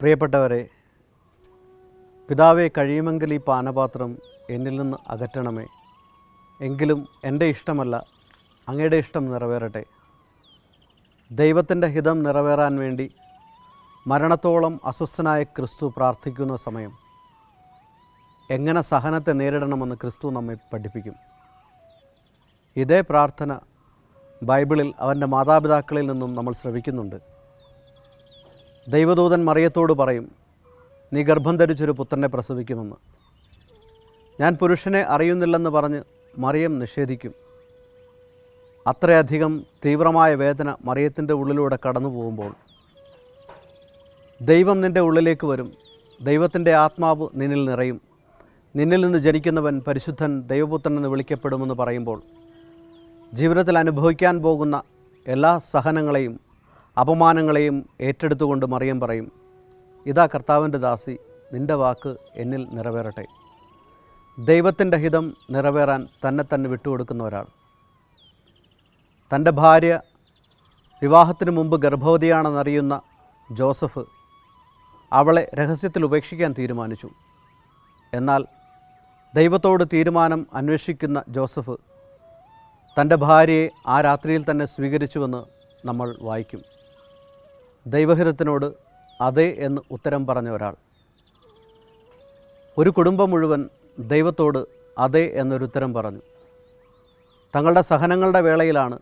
പ്രിയപ്പെട്ടവരെ പിതാവെ കഴിയുമെങ്കിൽ ഈ പാനപാത്രം എന്നിൽ നിന്ന് അകറ്റണമേ. എങ്കിലും എന്റെ ഇഷ്ടമല്ല അങ്ങയുടെ ഇഷ്ടം നിറവേറട്ടെ. ദൈവത്തിന്റെ ഹിതം നിറവേറാൻ വേണ്ടി മരണത്തോളം അസ്വസ്ഥനായ ക്രിസ്തു പ്രാർത്ഥിക്കുന്ന സമയം. എങ്ങനെ സഹനത്തെ നേരിടണമെന്ന് ക്രിസ്തു നമ്മെ പഠിപ്പിക്കും. ഇതേ പ്രാർത്ഥന ബൈബിളിൽ അവന്റെ മാതാപിതാക്കളിൽ നിന്നും നമ്മൾ ശ്രവിക്കുന്നുണ്ട്. ദൈവദൂതൻ മറിയത്തോട് പറയും നീ ഗർഭം ധരിച്ചൊരു പുത്രനെ പ്രസവിക്കുമെന്ന്. ഞാൻ പുരുഷനെ അറിയുന്നില്ലെന്ന് പറഞ്ഞ് മറിയം നിഷേധിക്കും. അത്രയധികം തീവ്രമായ വേദന മറിയത്തിന്റെ ഉള്ളിലൂടെ കടന്നു പോകുമ്പോൾ ദൈവം നിന്റെ ഉള്ളിലേക്ക് വരും. ദൈവത്തിന്റെ ആത്മാവ് നിന്നിൽ നിറയും. നിന്നിൽ നിന്ന് ജനിക്കുന്നവൻ പരിശുദ്ധൻ ദൈവപുത്രൻ എന്ന് വിളിക്കപ്പെടുമെന്ന് പറയുമ്പോൾ ജീവിതത്തിൽ അനുഭവിക്കാൻ പോകുന്ന എല്ലാ സഹനങ്ങളെയും അപമാനങ്ങളെയും ഏറ്റെടുത്തുകൊണ്ട് മറിയം പറയും ഇതാ കർത്താവിന്റെ ദാസി നിന്റെ വാക്ക് എന്നിൽ നിറവേറട്ടെ. ദൈവത്തിന്റെ ഹിതം നിറവേറാൻ തന്നെ തന്നെ വിട്ടുകൊടുക്കുന്ന ഒരാൾ. തന്റെ ഭാര്യ വിവാഹത്തിന് മുമ്പ് ഗർഭവതിയാണെന്നറിയുന്ന ജോസഫ് അവളെ രഹസ്യത്തിൽ ഉപേക്ഷിക്കാൻ തീരുമാനിച്ചു. എന്നാൽ ദൈവത്തോട് തീരുമാനം അന്വേഷിക്കുന്ന ജോസഫ് തന്റെ ഭാര്യയെ ആ രാത്രിയിൽ തന്നെ സ്വീകരിച്ചുവെന്ന് നമ്മൾ വായിക്കും. ദൈവഹിതത്തിനോട് അതെ എന്ന് ഉത്തരം പറഞ്ഞ ഒരാൾ. ഒരു കുടുംബം മുഴുവൻ ദൈവത്തോട് അതെ എന്നൊരു ഉത്തരം പറഞ്ഞു. തങ്ങളുടെ സഹനങ്ങളുടെ വേളയിലാണ്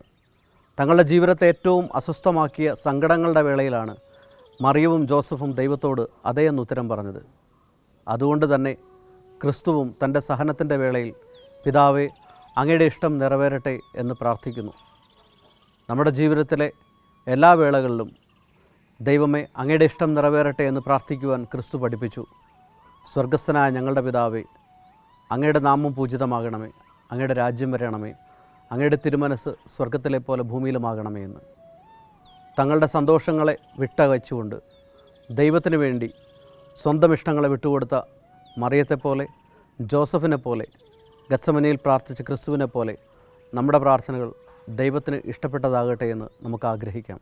തങ്ങളുടെ ജീവിതത്തെ ഏറ്റവും അസ്വസ്ഥമാക്കിയ സങ്കടങ്ങളുടെ വേളയിലാണ് മറിയവും ജോസഫും ദൈവത്തോട് അതേ എന്ന് ഉത്തരം പറഞ്ഞത്. അതുകൊണ്ട് തന്നെ ക്രിസ്തുവും തന്റെ സഹനത്തിന്റെ വേളയിൽ പിതാവെ അങ്ങയുടെ ഇഷ്ടം നിറവേറട്ടെ എന്ന് പ്രാർത്ഥിക്കുന്നു. നമ്മുടെ ജീവിതത്തിലെ എല്ലാ വേളകളിലും ദൈവമേ അങ്ങയുടെ ഇഷ്ടം നിറവേറട്ടെ എന്ന് പ്രാർത്ഥിക്കുവാൻ ക്രിസ്തു പഠിപ്പിച്ചു. സ്വർഗസ്ഥനായ ഞങ്ങളുടെ പിതാവേ അങ്ങയുടെ നാമം പൂജിതമാകണമേ അങ്ങയുടെ രാജ്യം വരണമേ അങ്ങയുടെ തിരുമനസ് സ്വർഗത്തിലെ പോലെ ഭൂമിയിലുമാകണമേ എന്ന്. തങ്ങളുടെ സന്തോഷങ്ങളെ വിട്ടകച്ചുകൊണ്ട് ദൈവത്തിന് വേണ്ടി സ്വന്തം ഇഷ്ടങ്ങളെ വിട്ടുകൊടുത്ത മറിയത്തെപ്പോലെ ജോസഫിനെ പോലെ ഗത്സമനിയിൽ പ്രാർത്ഥിച്ച ക്രിസ്തുവിനെ പോലെ നമ്മുടെ പ്രാർത്ഥനകൾ ദൈവത്തിന് ഇഷ്ടപ്പെട്ടതാകട്ടെ എന്ന് നമുക്ക് ആഗ്രഹിക്കാം.